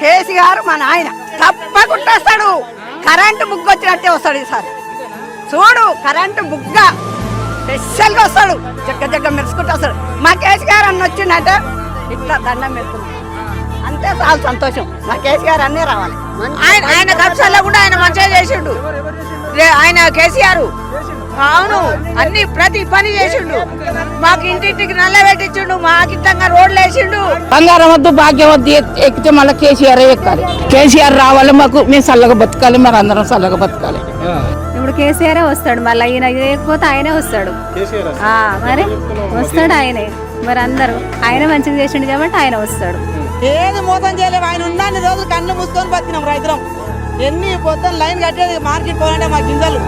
కేసీఆర్ మన ఆయన తప్పకుండా వస్తాడు. కరెంటు బుక్ వచ్చినట్టే వస్తాడు ఈసారి చూడు కరెంటు బుగ్గ స్పెషల్గా వస్తాడు. జగ్గ జగ్గ మెరుసుకుంటూ వస్తాడు. మా కేసీఆర్ అన్న వచ్చిందంటే ఇట్లా దండం పెడుతున్నాం అంతే చాలా సంతోషం. మా కేసీఆర్ అన్నీ రావాలి. ఆయన ఆయన కూడా ఆయన మంచిగా చేసిండు. ఆయన కేసీఆర్ అవును అన్ని ప్రతి పని చేసిండు. మాకు ఇంటింటికి నల్ల పెట్టించిండు మాకు ఇంతంగా రోడ్లు వేసిండు. బంగారం వద్దు భాగ్యం వద్దు ఎక్- ఎక్కితే మళ్ళీ కేసీఆర్ ఎక్కాలి? కేసీఆర్ రావాలి మాకు మేము చల్లగా బతకాలి మరి అందరం చల్లగా బతకాలి. ఇప్పుడు కేసీఆర్ వస్తాడు మళ్ళీ ఈయన లేకపోతే ఆయనే వస్తాడు. ఆ, మరి వస్తాడు ఆయనే. మరి అందరూ ఆయన మంచిగా చేసిండు కాబట్టి ఆయన వస్తాడు. ఏది మోసం చేయలేము ఆయన ఉన్నన్ని రోజులు కళ్ళు మూసుకొని బతికినాం రైతులం. ఎన్ని పొద్దున్న లైన్ కట్టేది మార్కెట్ పోవాలంటే మా గింజలు.